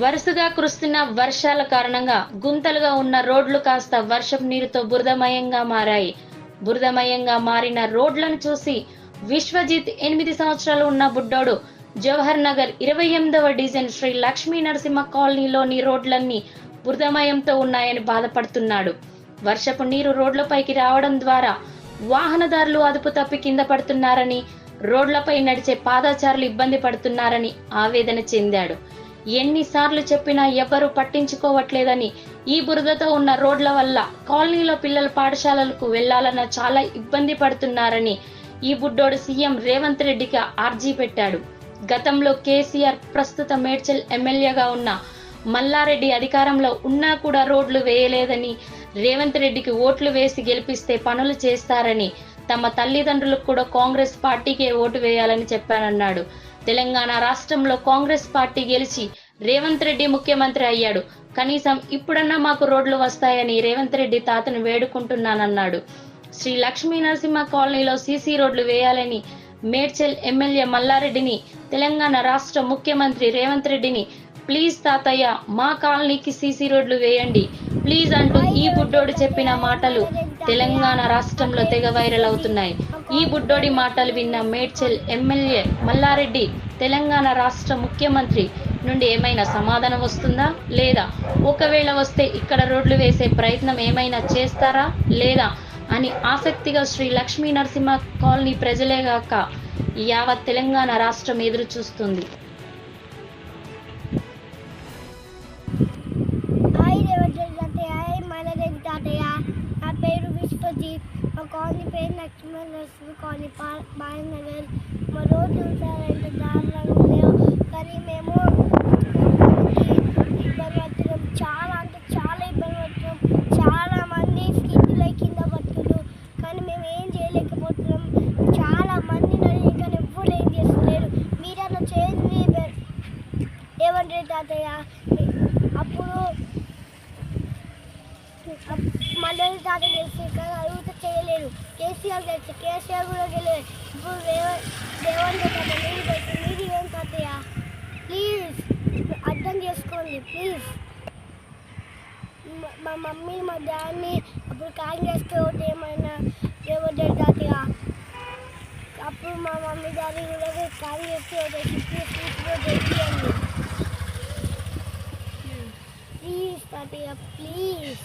వరుసగా కురుస్తున్న వర్షాల కారణంగా గుంతలుగా ఉన్న రోడ్లు కాస్త వర్షపు నీరుతో బురదమయంగా మారాయి. బురదమయంగా మారిన రోడ్లను చూసి విశ్వజిత్ ఎనిమిది సంవత్సరాలు ఉన్న బుడ్డోడు జవహర్ నగర్ ఇరవై ఎనిమిదవ డిజైన్ శ్రీ లక్ష్మీ నరసింహ కాలనీలోని రోడ్లన్నీ బురదమయంతో ఉన్నాయని బాధపడుతున్నాడు. వర్షపు నీరు రోడ్లపైకి రావడం ద్వారా వాహనదారులు అదుపు తప్పి కింద పడుతున్నారని రోడ్లపై నడిచే పాదాచారులు ఇబ్బంది పడుతున్నారని ఆవేదన చెందాడు. ఎన్నిసార్లు చెప్పినా ఎవ్వరూ పట్టించుకోవట్లేదని ఈ బురదతో ఉన్న రోడ్ల వల్ల కాలనీలో పిల్లల పాఠశాలలకు వెళ్ళాలన్న చాలా ఇబ్బంది పడుతున్నారని ఈ బుడ్డోడు సీఎం రేవంత్ రెడ్డికి ఆర్జీ పెట్టాడు. గతంలో కేసీఆర్ ప్రస్తుత మేడ్చల్ ఎమ్మెల్యేగా ఉన్న మల్లారెడ్డి అధికారంలో ఉన్నా కూడా రోడ్లు వేయలేదని రేవంత్ రెడ్డికి ఓట్లు వేసి గెలిపిస్తే పనులు చేస్తారని తమ తల్లిదండ్రులకు కూడా కాంగ్రెస్ పార్టీకే ఓటు వేయాలని చెప్పానన్నాడు. తెలంగాణ రాష్ట్రంలో కాంగ్రెస్ పార్టీ గెలిచి రేవంత్ రెడ్డి ముఖ్యమంత్రి అయ్యాడు. కనీసం ఇప్పుడన్నా మాకు రోడ్లు వస్తాయని రేవంత్ రెడ్డి తాతను వేడుకుంటున్నానన్నాడు. శ్రీ లక్ష్మీ నరసింహ కాలనీలో సీసీ రోడ్లు వేయాలని మేడ్చల్ ఎమ్మెల్యే మల్లారెడ్డిని తెలంగాణ రాష్ట్ర ముఖ్యమంత్రి రేవంత్ రెడ్డిని ప్లీజ్ తాతయ్య మా కాలనీకి సీసీ రోడ్లు వేయండి. ప్లీజ్ అంటూ ఈ బుడ్డోడు చెప్పిన మాటలు తెలంగాణ రాష్ట్రంలో తెగ వైరల్ అవుతున్నాయి. ఈ బుడ్డోడి మాటలు విన్న మేడ్చల్ ఎమ్మెల్యే మల్లారెడ్డి తెలంగాణ రాష్ట్ర ముఖ్యమంత్రి నుండి ఏమైనా సమాధానం వస్తుందా లేదా? ఒకవేళ వస్తే ఇక్కడ రోడ్లు వేసే ప్రయత్నం ఏమైనా చేస్తారా లేదా అని ఆసక్తిగా శ్రీ లక్ష్మీ నరసింహ కాలనీ ప్రజలే గాక యావత్ తెలంగాణ రాష్ట్రం ఎదురు చూస్తుంది హాయ్ రేవంత్ తాతయ్య హాయ్ మలరెడ్డి తాతయ్య. నా పేరు విశ్వజిత్. మా కాలనీ పేరు లక్ష్మణ నరసింహ కాలనీ బాయ్ నగర్ మా రోడ్లు చూసారంటే దారుణంగా లేవు కానీ మేము ఇబ్బంది పడుతున్నాం. చాలా అంటే చాలా ఇబ్బంది పడుతున్నాం. చాలా మంది స్కిడ్లై కింద పడుతున్నారు. కానీ మేము ఏం చేయలేకపోతున్నాం. చాలా మంది నడిచి కానీ ఎవ్వరు ఏం చేస్తలేరు. మీరు అలా చేయండి రేవంత్ రెడ్డి తాతయ్య. అప్పుడు మళ్ళీ తాత తెలిసి కానీ అడుగుతూ చేయలేరు కేసీఆర్ తెలిసి. కేసీఆర్ కూడా తెలియదు. ఇప్పుడు రేవంత్ తాత మీరు తెలిసి మీరు ఏం తాతయ్య? ప్లీజ్ అర్థం చేసుకోండి ప్లీజ్. మా మమ్మీ మా డాడీ అప్పుడు కాంగ్రెస్కి ఓటు ఏమైనా రేవంత్ రెడ్డి తాతయ్య. అప్పుడు మా మమ్మీ డాడీ కూడా కాంగ్రెస్కి ఓటేసి ప్లీజ్ ప్లీజ్. ఓటేసి ప్లీజ్ తాతయ్య ప్లీజ్